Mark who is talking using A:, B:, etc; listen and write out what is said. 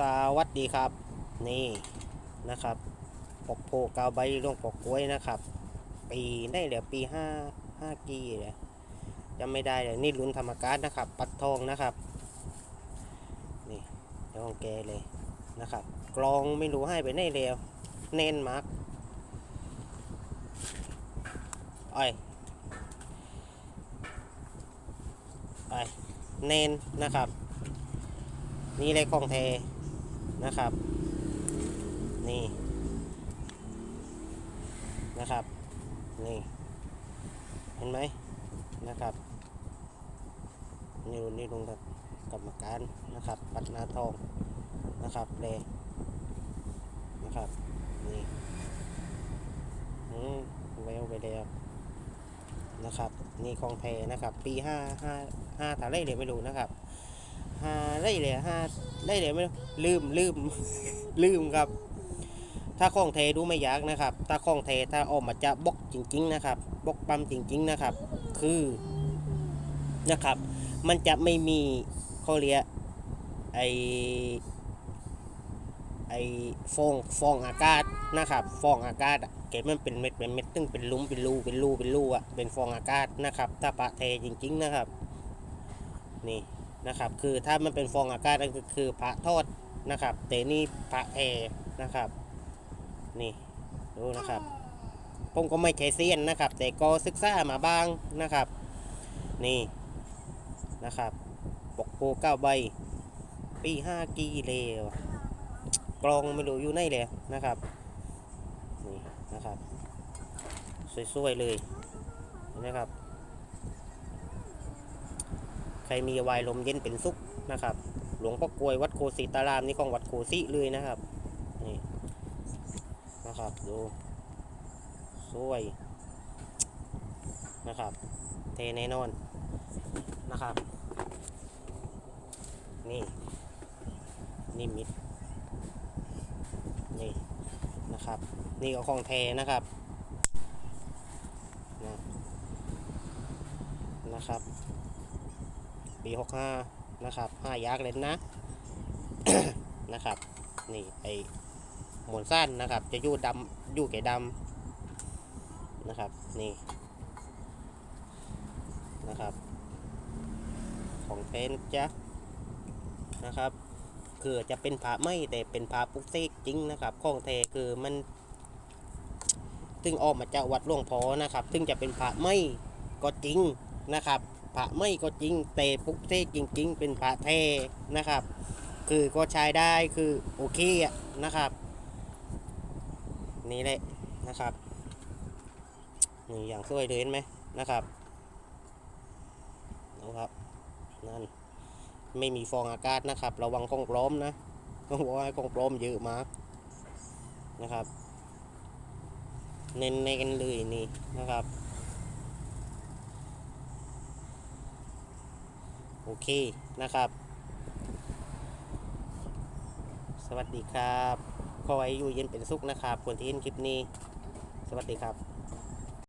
A: สวัสดีครับ นี่นะครับปกโพกาวใบร่วงปกกล้วยนะครับ ปีได้เดี๋ยวปีห้าห้ากีเลยจำไม่ได้เลยนี่ลุ้นธรรมการนะครับ ปัดทองนะครับ นี่เดี๋ยวของแกเลยนะครับ กลองไม่รู้ให้ไปไหนแล้วเน้นมาร์กอ้อไปเน้นนะครับ นี่เลยของแท นะครับ นี่นะครับ นี่ เห็นไหมนะครับนี่นี่ลงกับกรรมการนะครับ ปัดหน้าทองนะครับเลยนะครับ นี่อืมแววไปแล้วนะครับ นี่ของแพนะครับ ปีห้าห้าห้าถาไร่เดี๋ยวไม่รู้นะครับ ห้าไร่เลยห้าไร่เลยไม่ลืมลืมลืมครับ ถ้าคล้องเทดูไม่ยากนะครับ ถ้าคล้องเทถ้าออกมาจะบกจริง ๆ นะครับบกปั๊มจริง ๆ นะครับ คือนะครับ มันจะไม่มีเขาเรียกไอไอฟองฟองอากาศนะครับ ฟองอากาศเกมันเป็นเม็ดเป็นเม็ดตึงเป็นลุมเป็นรูเป็นรูเป็นรูอะเป็นฟองอากาศนะครับ ถ้าปะเทจริง ๆ นะครับ นี่ นะครับ คือถ้ามันเป็นฟองอากาศนั่นก็คือพระทอดนะครับแต่นี่พระแอนะครับ นี่ดูนะครับผมก็ไม่ใช่เซียนนะครับ แต่ก็ศึกษามาบ้างนะครับ นี่นะครับปกโพเก้าใบ ปีห้ากีเลวกลองไม่รู้อยู่ไหนเลยนะครับ นี่นะครับ สวยๆเลยนะครับ ครมีวายลมเย็นเป็นสุขนะครับ หลวงพ่อกลวยวัดโคสีตารามนี่ของวัดโคสีเลยนะครับนี่นะครับดูสวยนะครับเทแน่นอนนะครับ นี่นี่มิดนี่นะครับ นี่ก็ของแทนะครับนะครับ ปีหกห้านะครับห้ายักษ์เลยนะนะครับ นี่ไอหมวนสั้นนะครับ จะยู่ดำยู่แก่ดำนะครับ นี่นะครับ ของเทนจ้ะนะครับคือจะเป็นผาไม่แต่เป็นผาปุ๊กเซกจริงนะครับของเทคือมันซึ่งออกมาจากวัดหลวงพอนะครับ ซึ่งจะเป็นผาไม่ก็จริงนะครับ พระไม่ก็จริงแต่ปุกเทศจริง ๆ เป็นพระแท้นะครับ คือก็ใช้ได้คือโอเคอะนะครับ นี่แหละนะครับนี่อย่างสวยเลยเห็นไหมนะครับนะครับนั่นไม่มีฟองอากาศนะครับ ระวังของปลอมนะต้องบอกว่าของปลอมเยอะมากนะครับ เน้นๆเลยนี่นะครับ อเคนะครับ สวัสดีครับขอให้อยู่เย็นเป็นสุขนะครับคนที่เห็นคลิปนี้ สวัสดีครับ